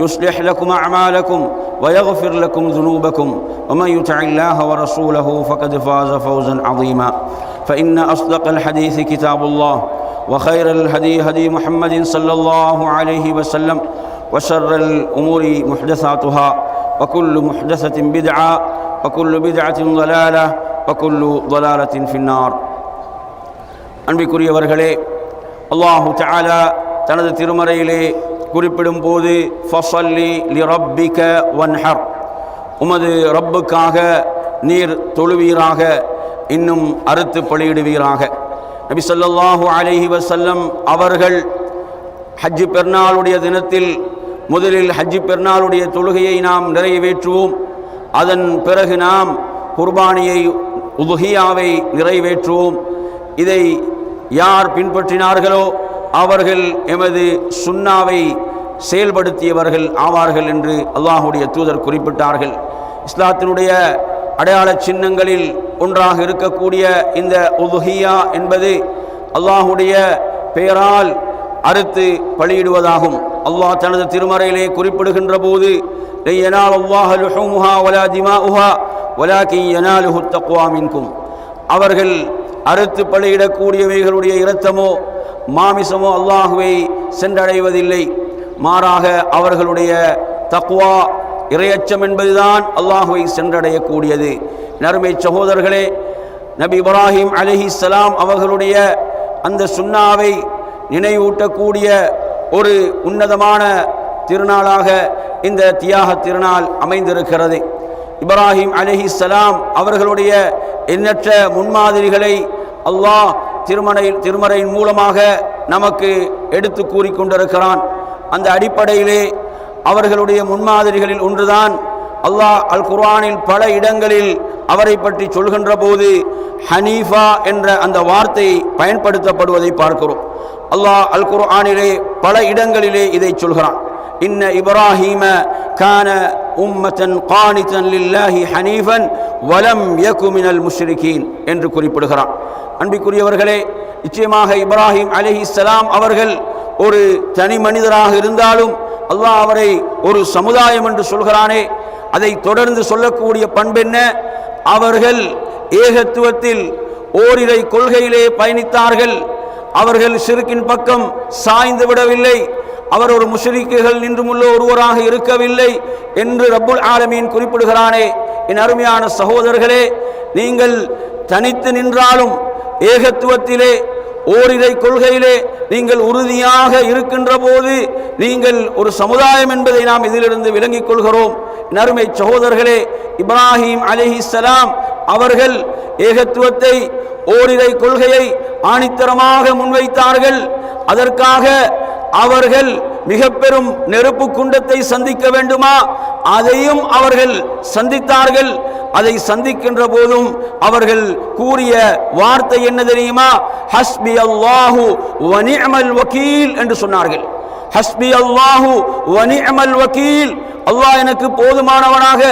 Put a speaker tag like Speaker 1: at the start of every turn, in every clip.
Speaker 1: يصلح لكم أعمالكم ويغفر لكم ذنوبكم. ومن يطع الله ورسوله فقد فاز فوزا عظيما. فإن أصدق الحديث كتاب الله وخير الهدي هدي محمد صلى الله عليه وسلم وشر الأمور محدثاتها وكل محدثة بدعة وكل بدعة ضلالة وكل ضلالة في النار. أنبي كريم ورغلي الله تعالى تنذ ترمريلي போது ஃபசல்லி லி வன்ஹர். உமது ரப்புக்காக நீர் தொழுவீராக இன்னும் அறுத்து பலியிடுவீராக. நபி சொல்லாஹு அலஹி வசல்லம் அவர்கள் ஹஜ்ஜு பெருநாளுடைய தினத்தில் முதலில் ஹஜ்ஜு பெருநாளுடைய தொழுகையை நாம் நிறைவேற்றுவோம். அதன் பிறகு நாம் குர்பானியை உதுகியாவை நிறைவேற்றுவோம். இதை யார் பின்பற்றினார்களோ அவர்கள் எமது சுன்னாவை செயல்படுத்தியவர்கள் ஆவார்கள் என்று அல்லாஹுடைய தூதர் குறிப்பிட்டார்கள். இஸ்லாத்தினுடைய அடையாள சின்னங்களில் ஒன்றாக இருக்கக்கூடிய இந்த உதுஹியா என்பது அல்லாஹுடைய பெயரால் அறுத்து பலியிடுவதாகும். அல்லாஹ் தனது திருமறையிலே குறிப்பிடுகின்ற போது மின்கும். அவர்கள் அறுத்து பலியிடக்கூடியவைகளுடைய இரத்தமோ மாமிசமோ அல்லாஹுவை சென்றடைவதில்லை. மாறாக அவர்களுடைய தக்வா இரையச்சம் என்பதுதான் அல்லாஹுவை சென்றடையக்கூடியது. நறுமை சகோதரர்களே நபி இப்ராஹிம் சலாம் அவர்களுடைய அந்த சுண்ணாவை நினைவூட்டக்கூடிய ஒரு உன்னதமான திருநாளாக இந்த தியாக திருநாள் அமைந்திருக்கிறது. இப்ராஹிம் சலாம் அவர்களுடைய எண்ணற்ற முன்மாதிரிகளை அல்லாஹ் திருமணை திருமறையின் மூலமாக நமக்கு எடுத்து கூறிக்கொண்டிருக்கிறான் அந்த அடிப்படையிலே அவர்களுடைய முன்மாதிரிகளில் ஒன்றுதான் அல்லாஹ் அல் குர்ஆனில் பல இடங்களில் அவரை பற்றி சொல்கின்ற போது ஹனீஃபா என்ற அந்த வார்த்தை பயன்படுத்தப்படுவதை பார்க்கிறோம். அல்லாஹ் அல் குர்ஆனிலே பல இடங்களிலே இதை சொல்கிறான். இன்ன இப்ராஹீம கான உம்மத்தன் காணித்தன் லில்லாஹி ஹனீஃபன் வலம் யகுமினல் முஷ்ரிகீன் என்று குறிப்பிடுகிறான். அன்பிற்குரியவர்களே நிச்சயமாக இப்ராஹிம் அலிஹிஸ்லாம் அவர்கள் ஒரு தனி மனிதராக இருந்தாலும் அல்லாஹ் அவரை ஒரு சமுதாயம் என்று சொல்கிறானே. அதை தொடர்ந்து சொல்லக்கூடிய பண்பென்ன அவர்கள் ஏகத்துவத்தில் ஓரிரை கொள்கையிலே பயணித்தார்கள். அவர்கள் சிறுக்கின் பக்கம் சாய்ந்து விடவில்லை. அவர் ஒரு முஷரிக்குகள் நின்றுமுள்ள ஒருவராக இருக்கவில்லை என்று ரப்புல் ஆலமீன் குறிப்பிடுகிறானே. என் அருமையான சகோதரர்களே நீங்கள் தனித்து நின்றாலும் ஏகத்துவத்திலே ஓரிரை கொள்கையிலே நீங்கள் உறுதியாக இருக்கின்ற போது நீங்கள் ஒரு சமுதாயம் என்பதை நாம் இதிலிருந்து விளங்கிக் கொள்கிறோம். நறுமை சகோதரர்களே இப்ராஹிம் அலிஹிஸ்லாம் அவர்கள் ஏகத்துவத்தை ஓரிரை கொள்கையை ஆணித்தரமாக முன்வைத்தார்கள். அதற்காக அவர்கள் மிக பெரும் நெருப்பு குண்டத்தை சந்திக்க வேண்டுமா? அதையும் அவர்கள் சந்தித்தார்கள். அதை சந்திக்கின்ற போதும் அவர்கள் கூறிய வார்த்தை என்ன தெரியுமா? ஹஸ்பி அல்லாஹு வனிஅமல் வக்கீல் என்று சொன்னார்கள். ஹஸ்பி அல்லாஹு வனிஅமல் வக்கீல் அல்லாஹ் எனக்கு போதுமானவனாக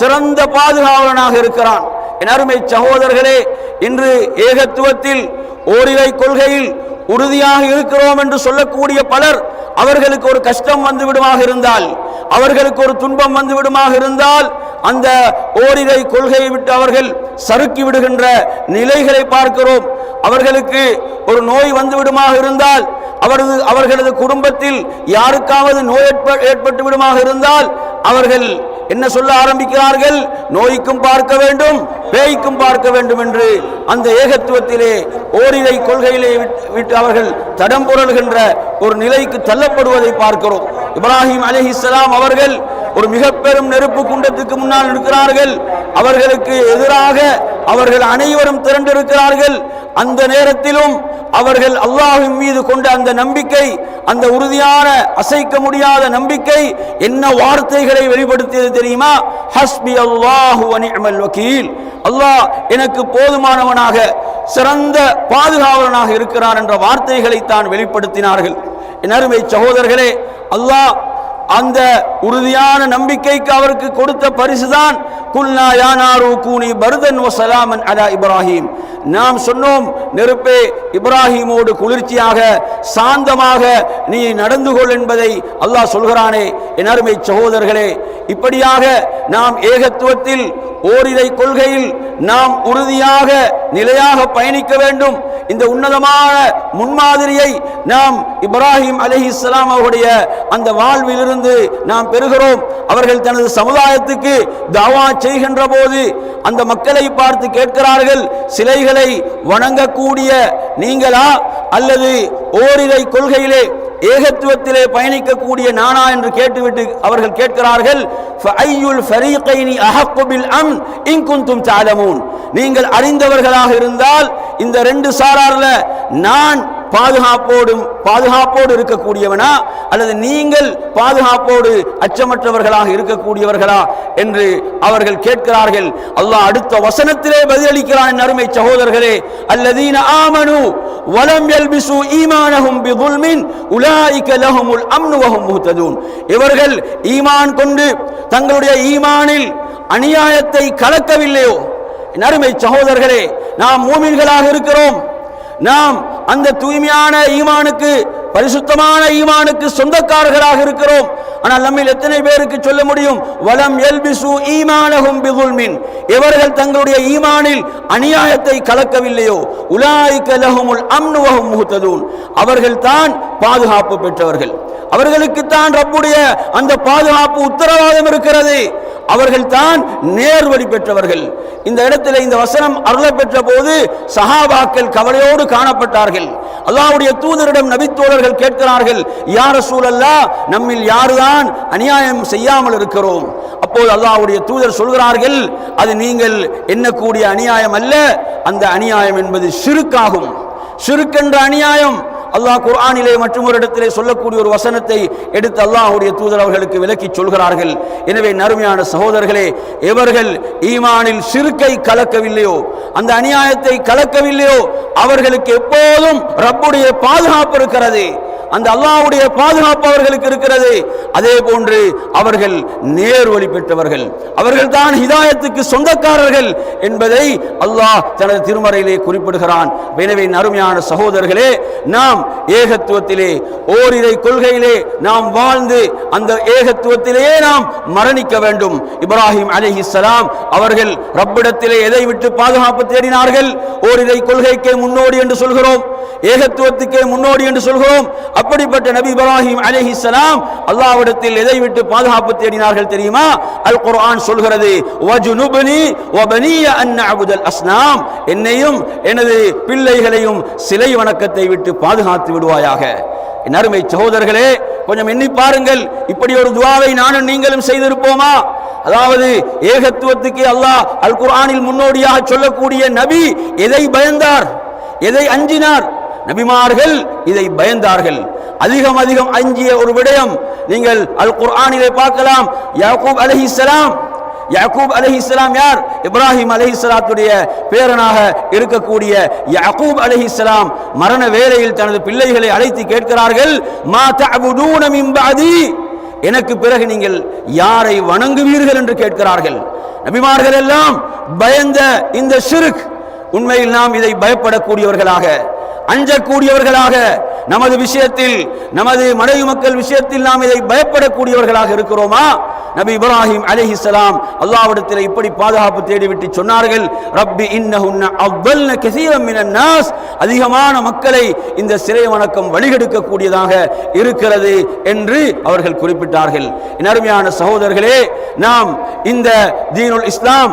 Speaker 1: சிறந்த பாதுகாவலனாக இருக்கிறான். என் அருமை சகோதரர்களே இன்று ஏகத்துவத்தில் ஓரிரை கொள்கையில் உறுதியாக இருக்கிறோம் என்று சொல்லக்கூடிய பலர் அவர்களுக்கு ஒரு கஷ்டம் வந்து விடுமாக இருந்தால் அவர்களுக்கு ஒரு துன்பம் வந்து விடுமாக இருந்தால் அந்த ஓரிரை கொள்கையை விட்டு அவர்கள் சறுக்கி விடுகின்ற நிலைகளை பார்க்கிறோம். அவர்களுக்கு ஒரு நோய் வந்து விடுமாக இருந்தால் அவரது அவர்களது குடும்பத்தில் யாருக்காவது நோய் ஏற்ப- ஏற்பட்டு விடுமாக இருந்தால் அவர்கள் என்ன சொல்ல ஆரம்பிக்கிறார்கள்? நோய்க்கும் பார்க்க வேண்டும் பேய்க்கும் பார்க்க வேண்டும் என்று அந்த ஏகத்துவத்திலே ஓரிரை கொள்கையிலே விட்டு- விட்டு அவர்கள் தடம் புரள்கின்ற ஒரு நிலைக்கு தள்ளப்படுவதை பார்க்கிறோம். இப்ராஹிம் அலைஹிஸ்ஸலாம் அவர்கள் ஒரு மிக பெரும் நெருப்பு குண்டத்துக்கு முன்னால் நிற்கிறார்கள். அவர்களுக்கு எதிராக அவர்கள் அனைவரும் திரண்டிருக்கிறார்கள். அந்த நேரத்திலும் அவர்கள் அல்லாஹின் மீது கொண்ட அந்த நம்பிக்கை அந்த உறுதியான அசைக்க முடியாத நம்பிக்கை என்ன வார்த்தைகளை வெளிப்படுத்தியது தெரியுமா? ஹஸ்பி அல்லாஹு வ வக்கீல் அல்லாஹ் எனக்கு போதுமானவனாக சிறந்த பாதுகாவலனாக இருக்கிறான் என்ற வார்த்தைகளை தான் வெளிப்படுத்தினார்கள். என் அருமை சகோதரர்களே அல்லாஹ் அந்த உறுதியான நம்பிக்கைக்கு அவருக்கு கொடுத்த பரிசுதான் குல்னா யானாரு கூனி பருதன் ஓ சலாமன் அலா இப்ராஹிம். நாம் சொன்னோம் நெருப்பே இப்ராஹிமோடு குளிர்ச்சியாக சாந்தமாக நீ நடந்து கொள் என்பதை அல்லாஹ் சொல்கிறானே. என் அருமை சகோதரர்களே இப்படியாக நாம் ஏகத்துவத்தில் ஓரிரை கொள்கையில் நாம் உறுதியாக நிலையாக பயணிக்க வேண்டும். இந்த உன்னதமான முன்மாதிரியை நாம் இப்ராஹிம் அலைஹிஸ்ஸலாம் அவருடைய அந்த வாழ்விலிருந்து நாம் பெறுகிறோம். அவர்கள் தனது சமுதாயத்துக்கு தாவா செய்கின்ற போது அந்த மக்களை பார்த்து கேட்கிறார்கள் சிலைகளை வணங்கக்கூடிய நீங்களா? அல்லது ஓரிரை கொள்கையிலே ஏகத்துவத்திலே பயணிக்கக்கூடிய நானா என்று கேட்டுவிட்டு அவர்கள் கேட்கிறார்கள் அம் நீங்கள் அறிந்தவர்களாக இருந்தால் இந்த ரெண்டு சாரார்ல நான் பாதுகாப்போடும் பாதுகாப்போடு இருக்கக்கூடியவனா அல்லது நீங்கள் பாதுகாப்போடு அச்சமற்றவர்களாக இருக்கக்கூடியவர்களா என்று அவர்கள் கேட்கிறார்கள். அல்லாஹ் அடுத்த வசனத்திலே பதிலளிக்கிறான் அருமை சகோதரர்களே அல்லதீன ஆமனு வலம் யல்பிசு ஈமானஹும் பிதுல்மின் உலாயிக லஹுமுல் அம்னு வஹும் முஹ்ததூன் இவர்கள் ஈமான் கொண்டு தங்களுடைய ஈமானில் அநியாயத்தை கலக்கவில்லையோ? நறுமை சகோதரர்களே நாம் மூமின்களாக இருக்கிறோம். நாம் அந்த தூய்மையான ஈமானுக்கு பரிசுத்தமான ஈமானுக்கு சொந்தக்காரர்களாக இருக்கிறோம். ஆனால் நம்மில் எத்தனை பேருக்கு சொல்ல முடியும்? வலம் எல்பிசு ஈமானகும் பிகுல்மின் இவர்கள் தங்களுடைய ஈமானில் அநியாயத்தை கலக்கவில்லையோ உலாய்க்க லஹுமுல் அம்னுவகம் முகுத்ததூன் அவர்கள் தான் பாதுகாப்பு பெற்றவர்கள். அவர்களுக்குத்தான் ரப்புடைய அந்த பாதுகாப்பு உத்தரவாதம் இருக்கிறது. அவர்கள்தான் நேர்வழி பெற்றவர்கள். இந்த இடத்துல இந்த வசனம் அருளப் பெற்ற போது சஹாபாக்கள் கவலையோடு காணப்பட்டார்கள். அல்லாவுடைய தூதரிடம் நபித்தோழர்கள் கேட்கிறார்கள் யார் சூழல்லா நம்மில் யாருதான் அநியாயம் செய்யாமல் இருக்கிறோம்? அப்போது அல்லாஹ்வுடைய தூதர் சொல்கிறார்கள் அது நீங்கள் எண்ணக்கூடிய அநியாயம் அல்ல அந்த அநியாயம் என்பது சிறுக்காகும். சிறுக்கென்ற அநியாயம் அல்லாஹ் குர்ஆனிலே மற்றும் ஒரு இடத்திலே சொல்லக்கூடிய ஒரு வசனத்தை எடுத்து அல்லாஹுடைய தூதர் அவர்களுக்கு விளக்கி சொல்கிறார்கள். எனவே நறுமையான சகோதரர்களே எவர்கள் ஈமானில் சிறுக்கை கலக்கவில்லையோ அந்த அநியாயத்தை கலக்கவில்லையோ அவர்களுக்கு எப்போதும் ரப்புடைய பாதுகாப்பு இருக்கிறது. அந்த அல்லாவுடைய பாதுகாப்பு அவர்களுக்கு இருக்கிறது. அதே போன்று அவர்கள் நேர் வழி பெற்றவர்கள். அவர்கள் தான் ஹிதாயத்துக்கு சொந்தக்காரர்கள் என்பதை அல்லாஹ் தனது திருமறையிலே குறிப்பிடுகிறான். எனவே அருமையான சகோதரர்களே நாம் ஏகத்துவத்திலே ஓரிரை கொள்கையிலே நாம் வாழ்ந்து அந்த ஏகத்துவத்திலேயே நாம் மரணிக்க வேண்டும். இப்ராஹிம் அலைஹிஸ்ஸலாம் அவர்கள் ரப்பிடத்திலே எதை விட்டு பாதுகாப்பு தேடினார்கள்? ஓரிரை கொள்கைக்கே முன்னோடி என்று சொல்கிறோம். ஏகத்துவத்துக்கே முன்னோடி என்று சொல்கிறோம். அப்படிப்பட்ட நபி இப்ராஹிம் அலஹி சலாம் அல்லாவிடத்தில் எதை விட்டு பாதுகாப்பு தேடினார்கள் தெரியுமா? அல் குர்ஆன் சொல்கிறது வஜுனுபனி வபனிய அன் அபுதல் அஸ்னாம். என்னையும் எனது பிள்ளைகளையும் சிலை வணக்கத்தை விட்டு பாதுகாத்து விடுவாயாக. என் அருமை சகோதரர்களே கொஞ்சம் எண்ணி பாருங்கள். இப்படி ஒரு துவாவை நானும் நீங்களும் செய்திருப்போமா? அதாவது ஏகத்துவத்துக்கு அல்லாஹ் அல் குர்ஆனில் முன்னோடியாக சொல்லக்கூடிய நபி எதை பயந்தார்? எதை அஞ்சினார்? நபிமார்கள் இதை பயந்தார்கள். அதிகம் அதிகம் அஞ்சிய ஒரு விடயம் நீங்கள் அல் குர்ஆனிலே பார்க்கலாம். யாக்கூப் அலைஹிஸ்ஸலாம் யாக்கூப் அலைஹிஸ்ஸலாம் யார்? இப்ராஹிம் அலைஹிஸ்ஸலாத்துடைய பேரனாக இருக்கக்கூடிய யாக்கூப் அலைஹிஸ்ஸலாம் மரண வேளையில் தனது பிள்ளைகளை அழைத்து கேட்கிறார்கள் மா தஅபுதூன மின் பஅதி? எனக்கு பிறகு நீங்கள் யாரை வணங்குவீர்கள் என்று கேட்கிறார்கள். நபிமார்கள் எல்லாம் பயந்த இந்த சிறுக் உண்மையில் நாம் இதை பயப்படக்கூடியவர்களாக அஞ்சக்கூடியவர்களாக நமது விஷயத்தில் நமது மனைவி மக்கள் விஷயத்தில் நாம் இதை பயப்படக்கூடியவர்களாக இருக்கிறோமா? நபி இப்ராஹிம் அலைஹிஸ்ஸலாம் அல்லாவிடத்தில் இப்படி பாதுகாப்பு தேடிவிட்டு சொன்னார்கள் ரப்பி இன்னஹுன்ன அவ்வல்ன கஸீரம் நாஸ். அதிகமான மக்களை இந்த சிறை வணக்கம் வழிகெடுக்கக்கூடியதாக இருக்கிறது என்று அவர்கள் குறிப்பிட்டார்கள். அருமையான சகோதரர்களே நாம் இந்த தீனுல் இஸ்லாம்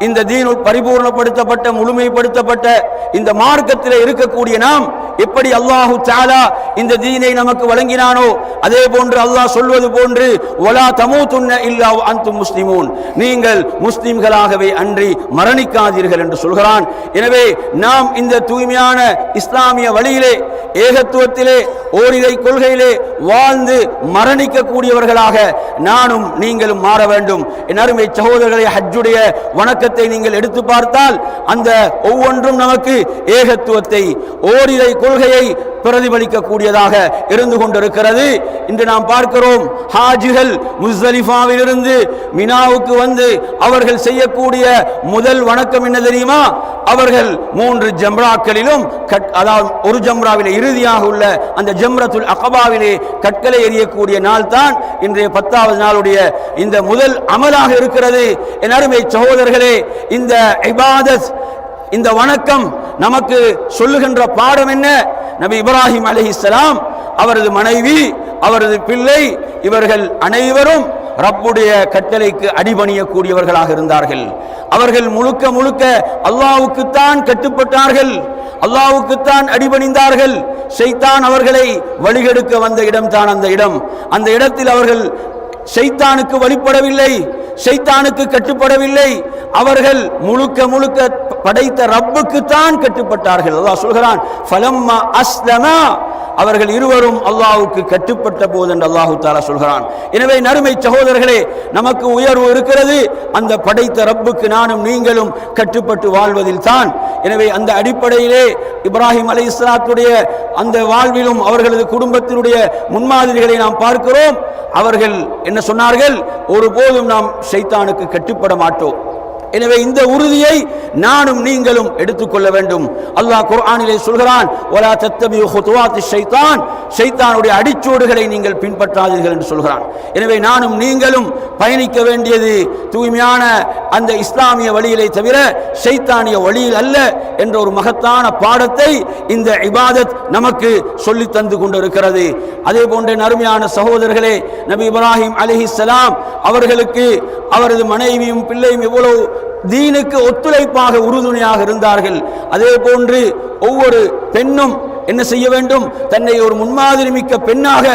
Speaker 1: இந்த தீனுள் பரிபூர்ணப்படுத்தப்பட்ட முழுமைப்படுத்தப்பட்ட இந்த மார்க்கத்தில் இருக்கக்கூடிய நாம் எப்படி அல்லாஹு தாலா இந்த தீனை நமக்கு வழங்கினானோ அதே போன்று அல்லாஹ் சொல்வது போன்று ஒலா தமூதுன்ன இல்லா அந்து முஸ்லிமூன். நீங்கள் முஸ்லிம்களாகவே அன்றி மரணிக்காதீர்கள் என்று சொல்கிறான். எனவே நாம் இந்த தூய்மையான இஸ்லாமிய வழியிலே ஏகத்துவத்திலே ஓரிரை கொள்கையிலே வாழ்ந்து மரணிக்கக்கூடியவர்களாக நானும் நீங்களும் மாற வேண்டும். என் அருமை சகோதரர்களை ஹஜ்ஜுடைய வணக்கத்தை நீங்கள் எடுத்து பார்த்தால் அந்த ஒவ்வொன்றும் நமக்கு ஏகத்துவத்தை ஓரிரை கொள்கையை பிரதிபலிக்கக்கூடியதாக இருந்து கொண்டிருக்கிறது. இன்று நாம் பார்க்கிறோம் ஹாஜிகள் முஸ்தலிஃபாவிலிருந்து மினாவுக்கு வந்து அவர்கள் செய்யக்கூடிய முதல் வணக்கம் என்ன தெரியுமா? அவர்கள் மூன்று ஜம்ராக்களிலும் கட்- அதாவது ஒரு ஜம்ராவிலே இறுதியாக உள்ள அந்த ஜம்ரத்துல் அகபாவிலே கற்களை எரியக்கூடிய நாள் தான் இன்றைய பத்தாவது நாளுடைய இந்த முதல் அமலாக இருக்கிறது. என் அருமை சகோதரர்களே இந்த இபாதத் இந்த வணக்கம் நமக்கு சொல்லுகின்ற பாடம் என்ன? நபி இப்ராஹிம் அலிஹிஸ்லாம் அவரது மனைவி அவரது பிள்ளை இவர்கள் அனைவரும் ரப்புடைய கட்டளைக்கு அடிபணியக்கூடியவர்களாக இருந்தார்கள். அவர்கள் முழுக்க முழுக்க அல்லாவுக்குத்தான் கட்டுப்பட்டார்கள். அல்லாவுக்குத்தான் அடிபணிந்தார்கள். செய்தான் அவர்களை வழிகெடுக்க வந்த இடம்தான் அந்த இடம். அந்த இடத்தில் அவர்கள் சைத்தானுக்கு வழிபடவில்லை சைத்தானுக்கு கட்டுப்படவில்லை. அவர்கள் முழுக்க முழுக்க படைத்த ரப்புக்குத்தான் கட்டுப்பட்டார்கள். அல்லாஹ் சொல்கிறான் ஃபலம்மா அவர்கள் இருவரும் அல்லாஹுக்கு கட்டுப்பட்ட போது என்று அல்லாஹு தாலா சொல்கிறான். எனவே நறுமை சகோதரர்களே நமக்கு உயர்வு இருக்கிறது. அந்த படைத்த ரப்புக்கு நானும் நீங்களும் கட்டுப்பட்டு வாழ்வதில் தான். எனவே அந்த அடிப்படையிலே இப்ராஹிம் அலை இஸ்லாத்துடைய அந்த வாழ்விலும் அவர்களது குடும்பத்தினுடைய முன்மாதிரிகளை நாம் பார்க்கிறோம். அவர்கள் என்ன சொன்னார்கள்? ஒருபோதும் நாம் சைத்தானுக்கு கட்டுப்பட மாட்டோம். எனவே இந்த உறுதியை நானும் நீங்களும் எடுத்துக்கொள்ள வேண்டும். அல்லாஹ் குர்ஆனிலே சொல்கிறான் வலா தத்தபியு ஹுதுவாத்தி ஷைத்தான். ஷைத்தானுடைய அடிச்சோடுகளை நீங்கள் பின்பற்றாதீர்கள் என்று சொல்கிறான். எனவே நானும் நீங்களும் பயணிக்க வேண்டியது தூய்மையான அந்த இஸ்லாமிய வழியிலே தவிர ஷைத்தானிய வழியில் அல்ல என்ற ஒரு மகத்தான பாடத்தை இந்த இபாதத் நமக்கு சொல்லி தந்து கொண்டிருக்கிறது. அதே போன்ற அருமையான சகோதரர்களே நபி இப்ராஹிம் அலிஹிஸ்லாம் அவர்களுக்கு அவரது மனைவியும் பிள்ளையும் எவ்வளவு தீனுக்கு ஒத்துழைப்பாக உறுதுணையாக இருந்தார்கள். அதே போன்று ஒவ்வொரு பெண்ணும் என்ன செய்ய வேண்டும்? தன்னை ஒரு முன்மாதிரி மிக்க பெண்ணாக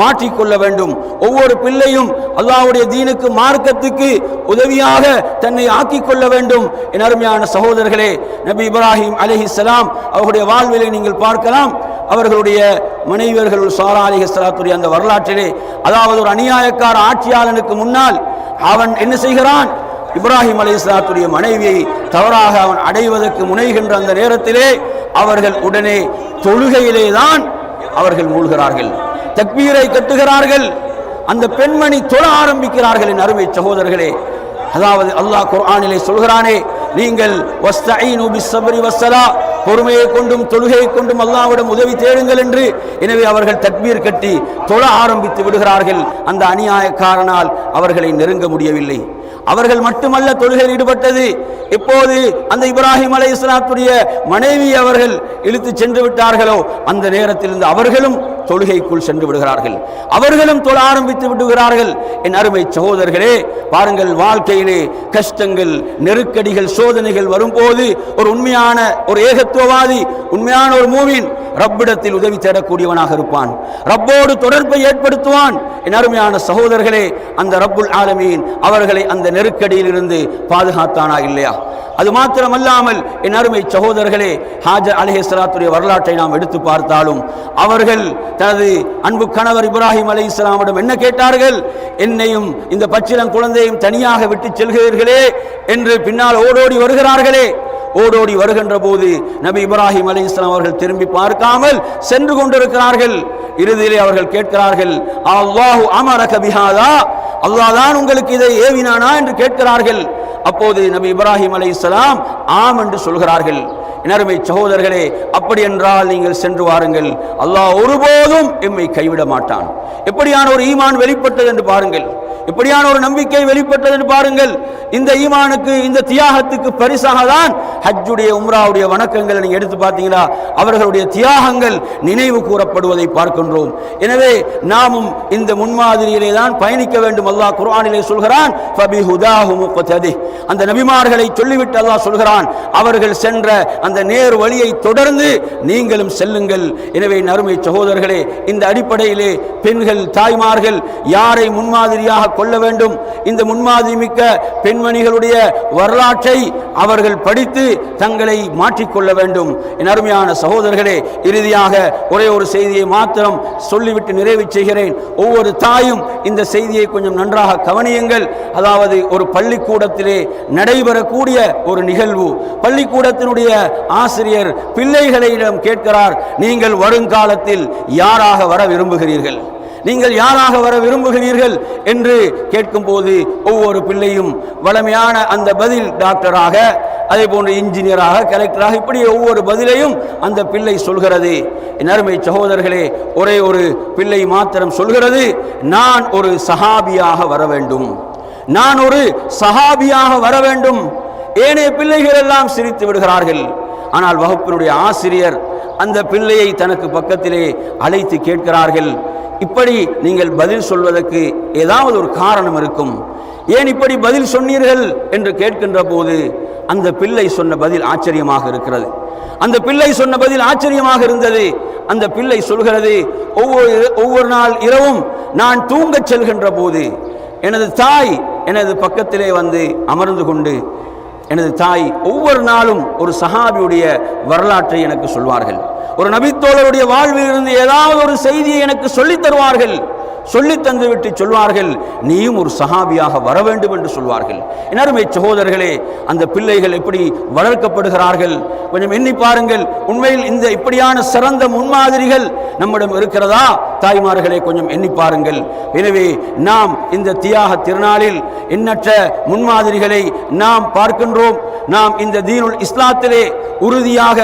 Speaker 1: மாற்றிக்கொள்ள வேண்டும். ஒவ்வொரு பிள்ளையும் அல்லாவுடைய தீனுக்கு மார்க்கத்துக்கு உதவியாக தன்னை ஆக்கிக் கொள்ள வேண்டும். என் அருமையான சகோதரர்களே நபி இப்ராஹிம் அலைஹிஸ்ஸலாம் அவருடைய வாழ்விலை நீங்கள் பார்க்கலாம். அவர்களுடைய மனைவியர்கள் சாரா அலிஹலாத்துடைய அந்த வரலாற்றிலே அதாவது ஒரு அநியாயக்கார ஆட்சியாளனுக்கு முன்னால் அவன் என்ன செய்கிறான்? இப்ராஹிம் அலைஹிஸ்ஸலாத்துடைய மனைவியை தவறாக அவன் அடைவதற்கு முனைகின்ற அந்த நேரத்திலே அவர்கள் உடனே தொழுகையிலே தான் அவர்கள் மூழ்கிறார்கள். தக்பீரை கட்டுகிறார்கள். அந்த பெண்மணி தொழ ஆரம்பிக்கிறார்கள் என் அருமை சகோதரர்களே. அதாவது அல்லாஹ் குர்ஆனிலே சொல்கிறானே நீங்கள் வஸ்தஈனு பிஸ்ஸப்ரி வஸ்ஸலா பொறுமையை கொண்டும் தொழுகையை கொண்டும் அல்லாவிடம் உதவி தேடுங்கள் என்று எனவே அவர்கள் தக்பீர் கட்டி தொழ ஆரம்பித்து விடுகிறார்கள். அந்த அநியாயக்காரனால் அவர்களை நெருங்க முடியவில்லை. அவர்கள் மட்டுமல்ல தொழுகையில் ஈடுபட்டது. எப்போது அந்த இப்ராஹிம் அலை இஸ்லாத்துடைய மனைவி அவர்கள் இழுத்து சென்று விட்டார்களோ அந்த நேரத்தில் இருந்து அவர்களும் தொழுகைக்குள் சென்று விடுகிறார்கள். அவர்களும் தொழ ஆரம்பித்து விடுகிறார்கள். என் அருமை சகோதரர்களே பாருங்கள் வாழ்க்கையிலே கஷ்டங்கள் நெருக்கடிகள் சோதனைகள் வரும்போது ஒரு உண்மையான ஒரு ஏகத்துவவாதி உண்மையான ஒரு மூவின் ரப்பிடத்தில் உதவி தேடக்கூடியவனாக இருப்பான். ரப்போடு தொடர்பை ஏற்படுத்துவான். என் அருமையான சகோதரர்களே அந்த ரப்புல் ஆலமீன் அவர்களை அந்த நெருக்கடியிலிருந்து பாதுகாத்தானா இல்லையா? அது மாத்திரமல்லாமல் என் அருமை சகோதரர்களே ஹாஜர் அலிஹஸ்லாத்துடைய வரலாற்றை நாம் எடுத்து பார்த்தாலும் அவர்கள் தனது அன்பு கணவர் இப்ராஹிம் அலி இஸ்லாமிடம் என்ன கேட்டார்கள்? என்னையும் இந்த பச்சிலம் குழந்தையும் தனியாக விட்டு செல்கிறீர்களே என்று பின்னால் ஓடோடி வருகிறார்களே. ஓடோடி வருகின்ற போது நபி இப்ராஹிம் அலி இஸ்லாம் அவர்கள் திரும்பி பார்க்காமல் சென்று கொண்டிருக்கிறார்கள். இறுதியிலே அவர்கள் கேட்கிறார்கள் அல்லாஹு அமரக பிஹாதா அல்லாஹ் தான் உங்களுக்கு இதை ஏவினானா? என்று கேட்கிறார்கள். அப்போது நபி இப்ராஹிம் அலை ஆம் என்று சொல்கிறார்கள். எனருமை சகோதரர்களே அப்படி என்றால் நீங்கள் சென்று வாருங்கள். அல்லாஹ் ஒருபோதும் எம்மை கைவிட மாட்டான். எப்படியான ஒரு ஈமான் வெளிப்பட்டது என்று பாருங்கள். இப்படியான ஒரு நம்பிக்கை வெளிப்பட்டது என்று பாருங்கள். இந்த ஈமானுக்கு இந்த தியாகத்துக்கு பரிசாக தான் ஹஜ்ஜுடைய உம்ராவுடைய வணக்கங்களை நீங்கள் எடுத்து பார்த்தீங்களா? அவர்களுடைய தியாகங்கள் நினைவு கூறப்படுவதை பார்க்கின்றோம். எனவே நாமும் இந்த முன்மாதிரியிலே தான் பயணிக்க வேண்டும். அல்லாஹ் குர்ஆனிலே சொல்கிறான் அந்த நபிமார்களை சொல்லிவிட்டு அல்லாஹ் சொல்கிறான் அவர்கள் சென்ற அந்த நேர் வழியை தொடர்ந்து நீங்களும் செல்லுங்கள். எனவே நறுமை சகோதரர்களே இந்த அடிப்படையிலே பெண்கள் தாய்மார்கள் யாரை முன்மாதிரியாக கொள்ள வேண்டும். இந்த முன்மாதிரி மிக்க பெண்மணிகளுடைய வரலாற்றை அவர்கள் படித்து தங்களை மாற்றிக்கொள்ள வேண்டும். என் அருமையான சகோதரர்களே இறுதியாக ஒரே ஒரு செய்தியை மாத்திரம் சொல்லிவிட்டு நிறைவு செய்கிறேன். ஒவ்வொரு தாயும் இந்த செய்தியை கொஞ்சம் நன்றாக கவனியுங்கள். அதாவது ஒரு பள்ளிக்கூடத்திலே நடைபெறக்கூடிய ஒரு நிகழ்வு. பள்ளிக்கூடத்தினுடைய ஆசிரியர் பிள்ளைகளிடம் கேட்கிறார் நீங்கள் வருங்காலத்தில் யாராக வர விரும்புகிறீர்கள்? நீங்கள் யாராக வர விரும்புகிறீர்கள் என்று கேட்கும்போது ஒவ்வொரு பிள்ளையும் வளமையான அந்த பதில் டாக்டராக அதே போன்று இன்ஜினியராக கலெக்டராக இப்படி ஒவ்வொரு பதிலையும் அந்த பிள்ளை சொல்கிறது. என் சகோதரர்களே ஒரே ஒரு பிள்ளை மாத்திரம் சொல்கிறது நான் ஒரு சஹாபியாக வர வேண்டும். நான் ஒரு சஹாபியாக வர வேண்டும். ஏனைய பிள்ளைகள் எல்லாம் சிரித்து விடுகிறார்கள். ஆனால் வகுப்பினுடைய ஆசிரியர் அந்த பிள்ளையை தனக்கு பக்கத்திலே அழைத்து கேட்கிறார்கள். இப்படி நீங்கள் பதில் சொல்வதற்கு ஏதாவது ஒரு காரணம் இருக்கும். ஏன் இப்படி பதில் சொன்னீர்கள்? என்று கேட்கின்ற போது அந்த பிள்ளை சொன்ன பதில் ஆச்சரியமாக இருக்கிறது. அந்த பிள்ளை சொன்ன பதில் ஆச்சரியமாக இருந்தது. அந்த பிள்ளை சொல்கிறது ஒவ்வொரு ஒவ்வொரு நாள் இரவும் நான் தூங்கச் செல்கின்ற போது எனது தாய் எனது பக்கத்திலே வந்து அமர்ந்து கொண்டு எனது தாய் ஒவ்வொரு நாளும் ஒரு சஹாபியுடைய வரலாற்றை எனக்கு சொல்வார்கள். ஒரு நபித்தோழருடைய வாழ்வில் இருந்து ஏதாவது ஒரு செய்தியை எனக்கு சொல்லித் தருவார்கள். சொல்லி தந்துவிட்டு சொல்வார்கள் நீயும் ஒரு சஹாபியாக வர வேண்டும் என்று சொல்வார்கள். எனருமை சகோதரர்களே அந்த பிள்ளைகள் எப்படி வளர்க்கப்படுகிறார்கள்? கொஞ்சம் எண்ணி பாருங்கள் உண்மையில் இந்த இப்படியான சிறந்த முன்மாதிரிகள் நம்மிடம் இருக்கிறதா? தாய்மார்களே கொஞ்சம் எண்ணி பாருங்கள். எனவே நாம் இந்த தியாக திருநாளில் எண்ணற்ற முன்மாதிரிகளை நாம் பார்க்கின்றோம். நாம் இந்த தீனுல் இஸ்லாத்திலே உறுதியாக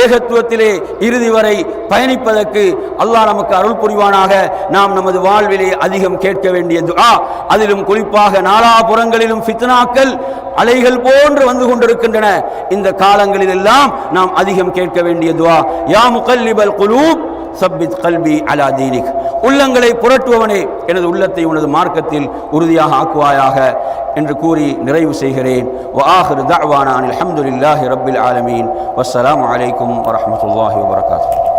Speaker 1: ஏகத்துவத்திலே இறுதி வரை பயணிப்பதற்கு அல்லாஹ் நமக்கு அருள் புரிவானாக. நாம் நமது வாழ்வில் வாழ்விலே அதிகம் கேட்க வேண்டிய துஆ. அதிலும் குறிப்பாக நாலாபுறங்களிலும் ஃபித்னாக்கள் அலைகள் போன்று வந்து கொண்டிருக்கின்றன. இந்த காலங்களில் நாம் அதிகம் கேட்க வேண்டிய துஆ. யா முகல்லிபல் குலூப் சப்பித் கல்வி அலா தீனிக். உள்ளங்களை புரட்டுவவனே எனது உள்ளத்தை உனது மார்க்கத்தில் உறுதியாக ஆக்குவாயாக என்று கூறி நிறைவு செய்கிறேன். வாஹிர் தவானான் அலமதுல்லாஹி ரபில் ஆலமீன். வஸ்ஸலாம் அலைக்கும் வரமத்துல்லாஹி வபர்காத்தூ